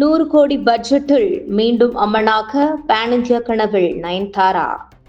நூறு கோடி பட்ஜெட்டில் மீண்டும் அம்மனாக பேன் இந்தியா கனவில் நயன்தாரா?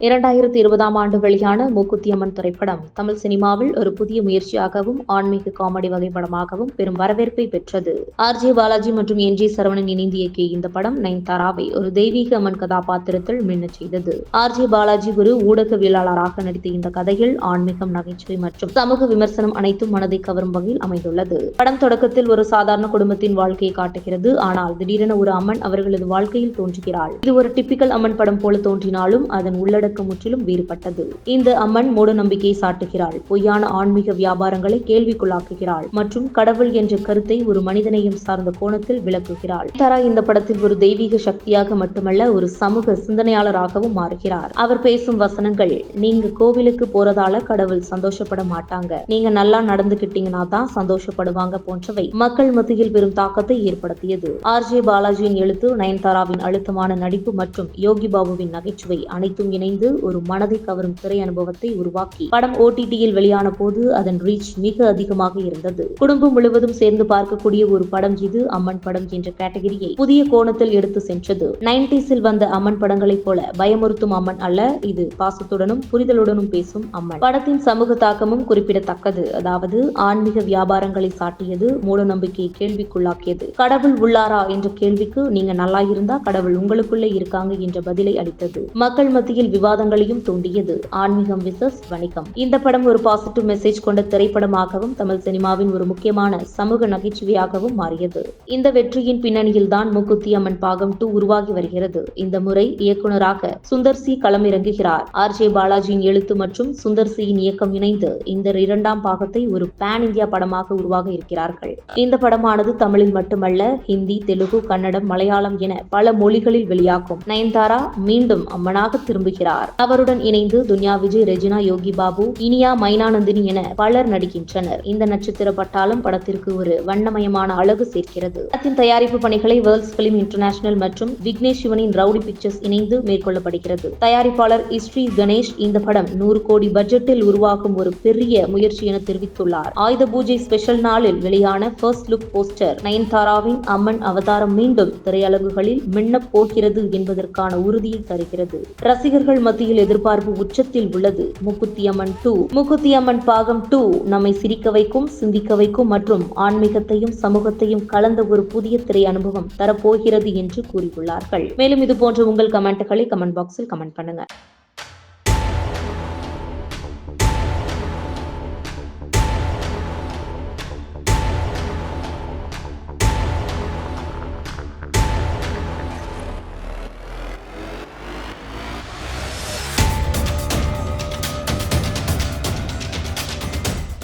இரண்டாயிரத்தி இருபதாம் ஆண்டு வெளியான மூக்குத்தியம்மன் திரைப்படம் தமிழ் சினிமாவில் ஒரு புதிய முயற்சியாகவும் ஆன்மீக காமெடி வகைப்படமாகவும் பெரும் வரவேற்பை பெற்றது. ஆர் ஜே பாலாஜி மற்றும் என் ஜி சரவணன் இணைந்து இயக்கிய இந்த படம் நயன்தாராவை ஒரு தெய்வீக அம்மன் கதாபாத்திரத்தில் மின்னச் செய்தது. ஆர் ஜே பாலாஜி ஒரு ஊடகவியலாளராக நடித்த இந்த கதையில் ஆன்மீகம் நகைச்சுவை மற்றும் சமூக விமர்சனம் அனைத்தும் மனதை கவரும் வகையில் அமைந்துள்ளது. படம் தொடக்கத்தில் ஒரு சாதாரண குடும்பத்தின் வாழ்க்கையை காட்டுகிறது. ஆனால் திடீரென ஒரு அம்மன் அவர்களது வாழ்க்கையில் தோன்றுகிறாள். இது ஒரு டிப்பிக்கல் அம்மன் படம் போல தோன்றினாலும் அதன் உள்ளட உள்ளடக்கம் முற்றிலும் வேறுபட்டது. இந்த அம்மன் மூட நம்பிக்கையை சாட்டுகிறாள். பொய்யான ஆன்மீக வியாபாரங்களை கேள்விக்குள்ளாக்குகிறாள். மற்றும் கடவுள் என்ற கருத்தை ஒரு மனிதனையும் சார்ந்த கோணத்தில் விளக்குகிறாள். தரா இந்த படத்தில் ஒரு தெய்வீக சக்தியாக மட்டுமல்ல ஒரு சமூக சிந்தனையாளராகவும் மாறுகிறார். அவர் பேசும் வசனங்கள் நீங்க கோவிலுக்கு போறதால கடவுள் சந்தோஷப்பட மாட்டாங்க. நீங்க நல்லா நடந்துகிட்டீங்கன்னா தான் சந்தோஷப்படுவாங்க போன்றவை மக்கள் மத்தியில் பெரும் தாக்கத்தை ஏற்படுத்தியது. ஆர். ஜே. பாலாஜியின் எழுத்து நயன்தாராவின் அழுத்தமான நடிப்பு மற்றும் யோகி பாபுவின் நகைச்சுவை அனைத்தும் இணைந்து இணைந்து ஒரு மனதை கவரும் திரை அனுபவத்தை உருவாக்கி. படம் ஓடிடியில் வெளியான போது அதன் ரீச் மிக அதிகமாக இருந்தது. குடும்பம் முழுவதும் சேர்ந்து பார்க்கக்கூடிய ஒரு படம் இது அம்மன் படம் என்ற கேட்டகரியை புதிய கோணத்தில் எடுத்து சென்றது. நைன்டிஸில் வந்த அம்மன் படங்களைப் போல பயமுறுத்தும் அம்மன் அல்ல இது பாசத்துடனும் புரிதலுடனும் பேசும் அம்மன். படத்தின் சமூக தாக்கமும் குறிப்பிடத்தக்கது. அதாவது ஆன்மீக வியாபாரங்களை சாட்டியது மூட நம்பிக்கையை கேள்விக்குள்ளாக்கியது. கடவுள் உள்ளாரா என்ற கேள்விக்கு நீங்க நல்லா இருந்தா கடவுள் உங்களுக்குள்ளே இருக்காங்க என்ற பதிலை அளித்தது. மக்கள் மத்தியில் விவாதங்களையும் தூண்டியது. ஆன்மீகம் விசஸ் வணிகம். இந்த படம் ஒரு பாசிட்டிவ் மெசேஜ் கொண்ட திரைப்படமாகவும் தமிழ் சினிமாவின் ஒரு முக்கியமான சமூக நகைச்சுவையாகவும் மாறியது. இந்த வெற்றியின் பின்னணியில் தான் முக்குத்தி அம்மன் பாகம் டூ உருவாகி வருகிறது. இந்த முறை இயக்குனராக சுந்தர் சி களமிறங்குகிறார். ஆர் ஜே பாலாஜியின் எழுத்து மற்றும் சுந்தர் சியின் இயக்கம் இணைந்து இந்த இரண்டாம் பாகத்தை ஒரு பேன் இந்தியா படமாக உருவாக இருக்கிறார்கள். இந்த படமானது தமிழில் மட்டுமல்ல ஹிந்தி தெலுங்கு கன்னடம் மலையாளம் என பல மொழிகளில் வெளியாகும். நயன்தாரா மீண்டும் அம்மனாக திரும்புகிறார். அவருடன் இணைந்து துன்யா விஜய் ரெஜினா யோகி பாபு இனியா மைனானந்தினி என பலர் நடிக்கின்றனர். இந்த நட்சத்திர பட்டாளம் படத்திற்கு ஒரு வண்ணமயமான அழகு சேர்க்கிறது. படத்தின் தயாரிப்பு பணிகளை வேர்ல்ட்ஸ் பிலிம் இன்டர்நேஷனல் மற்றும் விக்னேஷ் சிவனின் ரவுடி பிக்சர்ஸ் இணைந்து மேற்கொள்ளப்படுகிறது. தயாரிப்பாளர் இஸ்ரீ கணேஷ் இந்த படம் நூறு கோடி பட்ஜெட்டில் உருவாகும் ஒரு பெரிய முயற்சி என தெரிவித்துள்ளார். ஆயுத பூஜை ஸ்பெஷல் நாளில் வெளியான ஃபர்ஸ்ட் லுக் போஸ்டர் நயன்தாராவின் அம்மன் அவதாரம் மீண்டும் திரையரங்குகளில் மின்னப் போகிறது என்பதற்கான உறுதியை தருகிறது. ரசிகர்கள் மத்தியில் எதிர்பார்ப்பு உச்சத்தில் உள்ளது. முகுத்தியம்மன் டூ முக்குத்தியம்மன் பாகம் டூ நம்மை சிரிக்க வைக்கும் சிந்திக்க வைக்கும் மற்றும் ஆன்மீகத்தையும் சமூகத்தையும் கலந்த ஒரு புதிய திரை அனுபவம் தரப்போகிறது என்று கூறியுள்ளார்கள். மேலும் இது போன்ற உங்கள் கமெண்ட்டுகளை கமெண்ட் பாக்ஸில் கமெண்ட் பண்ணுங்க.